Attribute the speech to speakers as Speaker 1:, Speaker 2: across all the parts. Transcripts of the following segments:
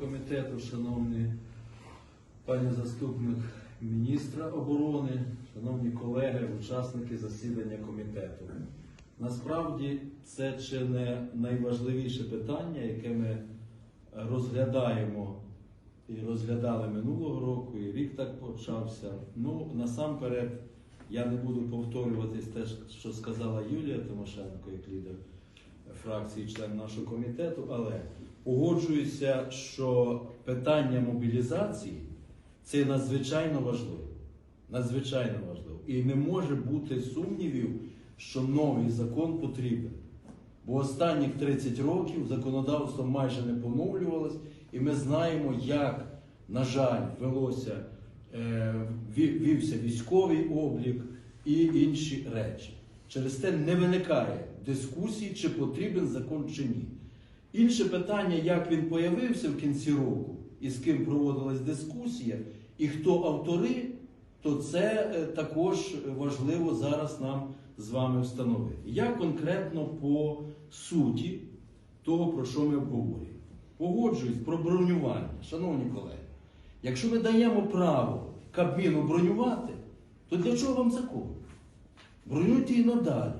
Speaker 1: комітету, шановні пані заступник міністра оборони, шановні колеги, учасники засідання комітету. Насправді це чи не найважливіше питання, яке ми розглядаємо і розглядали минулого року, і рік так почався. Ну, насамперед, я не буду повторюватись те, що сказала Юлія Тимошенко, як лідер фракції, член нашого комітету, але погоджуюся, що питання мобілізації це надзвичайно важливо. Надзвичайно важливо. І не може бути сумнівів, що новий закон потрібен. Бо останніх 30 років законодавство майже не поновлювалось, і ми знаємо, як, на жаль, велося, е, вівся військовий облік і інші речі. Через те не виникає дискусії, чи потрібен закон чи ні. Інше питання, як він появився в кінці року і з ким проводилась дискусія, і хто автори, то це е, також важливо зараз нам з вами встановити. Я конкретно по суті того, про що ми обговорюємо. Погоджуюсь про бронювання, шановні колеги. Якщо ми даємо право Кабміну бронювати, то для чого вам закон? Бронюйте і надалі.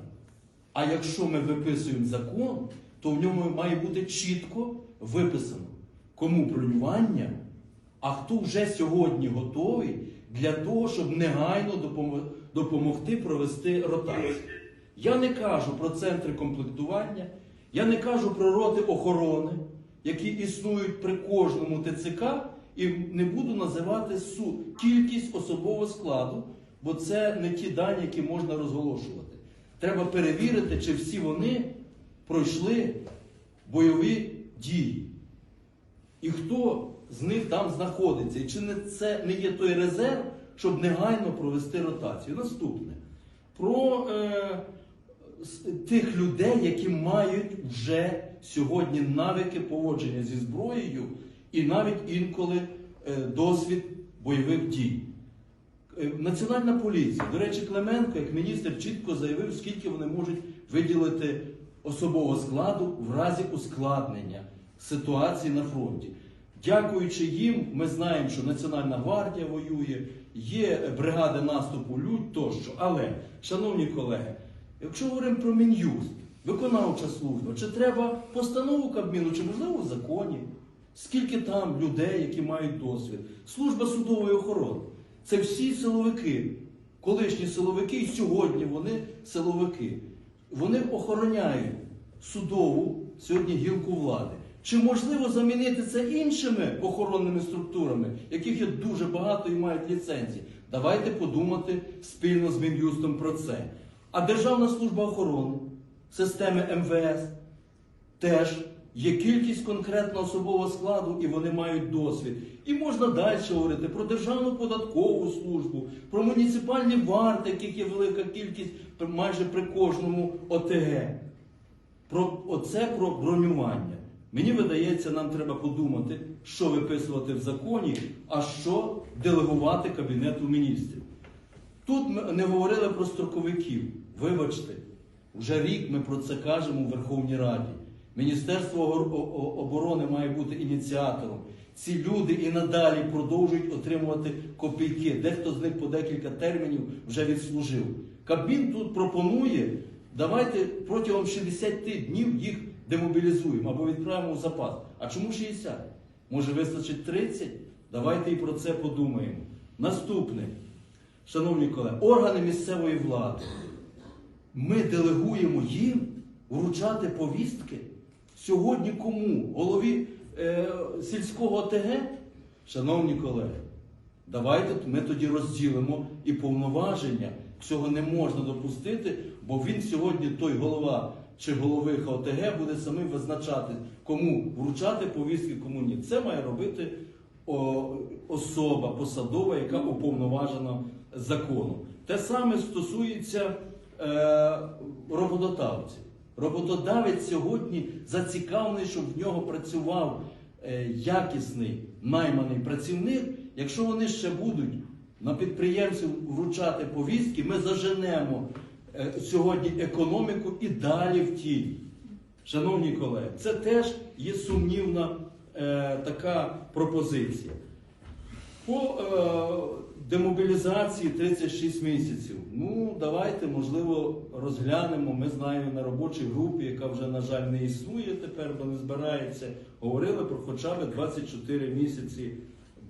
Speaker 1: А якщо ми виписуємо закон, то в ньому має бути чітко виписано, кому бронювання, а хто вже сьогодні готовий для того, щоб негайно допомогти провести ротацію. Я не кажу про центри комплектування, я не кажу про роти охорони, які існують при кожному ТЦК, і не буду називати су- кількість особового складу, бо це не ті дані, які можна розголошувати. Треба перевірити, чи всі вони пройшли бойові дії. І хто з них там знаходиться, і чи не це не є той резерв, щоб негайно провести ротацію. Наступне. Про е, тих людей, які мають вже сьогодні навики поводження зі зброєю і навіть інколи е, досвід бойових дій. Е, Національна поліція, до речі, Клименко, як міністр, чітко заявив, скільки вони можуть виділити особового складу в разі ускладнення ситуації на фронті. Дякуючи їм, ми знаємо, що Національна гвардія воює, є бригади наступу людь тощо. Але, шановні колеги, якщо говоримо про Мін'юст, виконавча служба, чи треба постанову Кабміну, чи можливо в законі, скільки там людей, які мають досвід, служба судової охорони. Це всі силовики, колишні силовики, і сьогодні вони силовики. Вони охороняють судову сьогодні гілку влади. Чи можливо замінити це іншими охоронними структурами, яких є дуже багато і мають ліцензії? Давайте подумати спільно з Мін'юстом про це. А Державна служба охорони, системи МВС, теж є кількість конкретно особового складу, і вони мають досвід. І можна далі говорити про Державну податкову службу, про муніципальні варти, яких є велика кількість майже при кожному ОТГ. Про оце про бронювання. Мені видається, нам треба подумати, що виписувати в законі, а що делегувати Кабінету міністрів. Тут ми не говорили про строковиків. Вибачте, вже рік ми про це кажемо у Верховній Раді. Міністерство оборони має бути ініціатором. Ці люди і надалі продовжують отримувати копійки. Дехто з них по декілька термінів вже відслужив. Кабмін тут пропонує, давайте протягом 60 днів їх демобілізуємо або відправимо в запас. А чому 60? Може вистачить 30? Давайте і про це подумаємо. Наступне. Шановні колеги, органи місцевої влади. Ми делегуємо їм вручати повістки сьогодні кому? Голові е, сільського ОТГ? Шановні колеги, давайте ми тоді розділимо і повноваження. Цього не можна допустити, бо він сьогодні, той голова чи головиха ОТГ, буде самим визначати, кому вручати повістки, кому ні. Це має робити особа посадова, яка уповноважена законом. Те саме стосується е, роботодавців. Роботодавець сьогодні зацікавлений, щоб в нього працював е, якісний найманий працівник. Якщо вони ще будуть на підприємців вручати повістки, ми заженемо е, сьогодні економіку і далі в тінь. Шановні колеги, це теж є сумнівна е, така пропозиція. По е, демобілізації 36 місяців. Ну, давайте, можливо, розглянемо. Ми знаємо на робочій групі, яка вже, на жаль, не існує тепер, бо не збирається. Говорили про хоча б 24 місяці,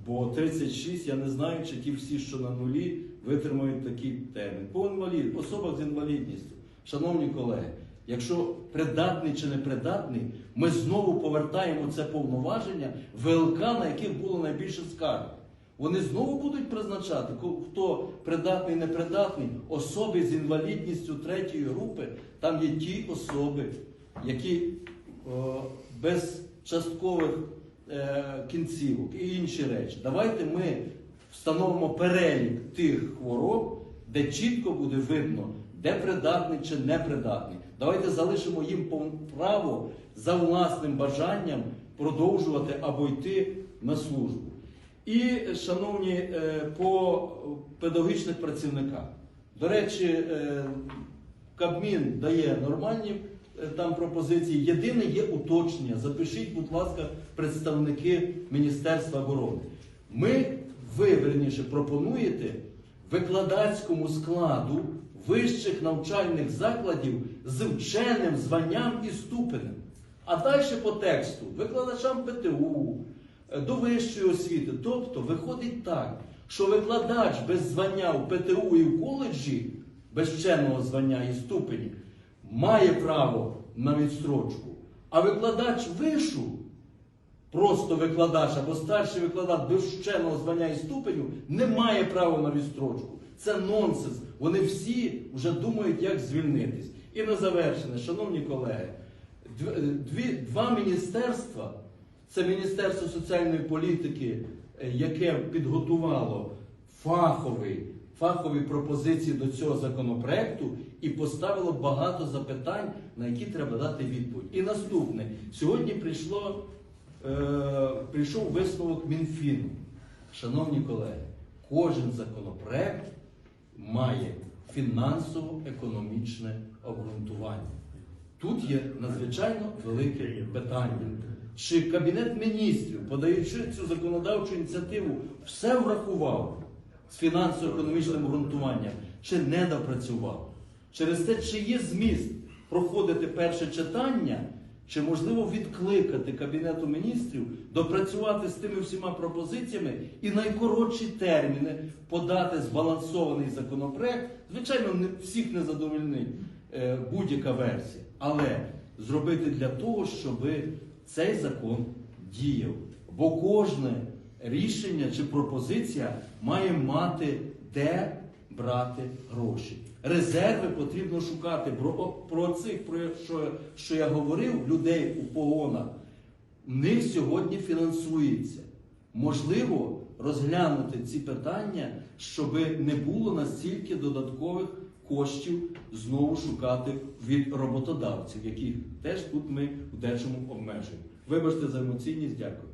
Speaker 1: бо 36, я не знаю, чи ті всі, що на нулі, витримають такий термін. По інвалід, особах з інвалідністю. Шановні колеги, якщо придатний чи непридатний, ми знову повертаємо це повноваження ВЛК, на яких було найбільше скарг. Вони знову будуть призначати, хто придатний, непридатний, особи з інвалідністю третьої групи, там є ті особи, які о, без часткових е, кінцівок і інші речі. Давайте ми встановимо перелік тих хвороб, де чітко буде видно, де придатний чи непридатний. Давайте залишимо їм право за власним бажанням продовжувати або йти на службу. І, шановні, е, по педагогічних працівниках. До речі, е, Кабмін дає нормальні е, там пропозиції. Єдине є уточнення. Запишіть, будь ласка, представники Міністерства оборони. Ми, ви верніше, пропонуєте викладацькому складу вищих навчальних закладів з вченим званням і ступенем. А далі по тексту викладачам ПТУ, е, до вищої освіти. Тобто виходить так, що викладач без звання в ПТУ і в коледжі, без вченого звання і ступені, має право на відстрочку. А викладач вишу, просто викладач або старший викладач без вченого звання і ступеню не має права на відстрочку. Це нонсенс. Вони всі вже думають, як звільнитись. І на завершення, шановні колеги, дві, два міністерства це Міністерство соціальної політики, е, яке підготувало фаховий, фахові пропозиції до цього законопроекту і поставило багато запитань, на які треба дати відповідь. І наступне, сьогодні прийшло, е, прийшов висновок Мінфіну. Шановні колеги, кожен законопроект має фінансово-економічне обґрунтування. Тут є надзвичайно велике питання. Чи Кабінет міністрів, подаючи цю законодавчу ініціативу, все врахував з фінансово-економічним обґрунтуванням, чи не допрацював? Через те, чи є зміст проходити перше читання, чи можливо відкликати Кабінету міністрів, допрацювати з тими всіма пропозиціями і найкоротші терміни подати збалансований законопроект. Звичайно, не всіх не задовольнить е, будь-яка версія, але зробити для того, щоб цей закон діяв. Бо кожне рішення чи пропозиція має мати де брати гроші. Резерви потрібно шукати. Про, про цих, про що, що я говорив, людей у погонах, в них сьогодні фінансується. Можливо, розглянути ці питання, щоб не було настільки додаткових коштів знову шукати від роботодавців, яких теж тут ми в дечому обмежуємо. Вибачте за емоційність, дякую.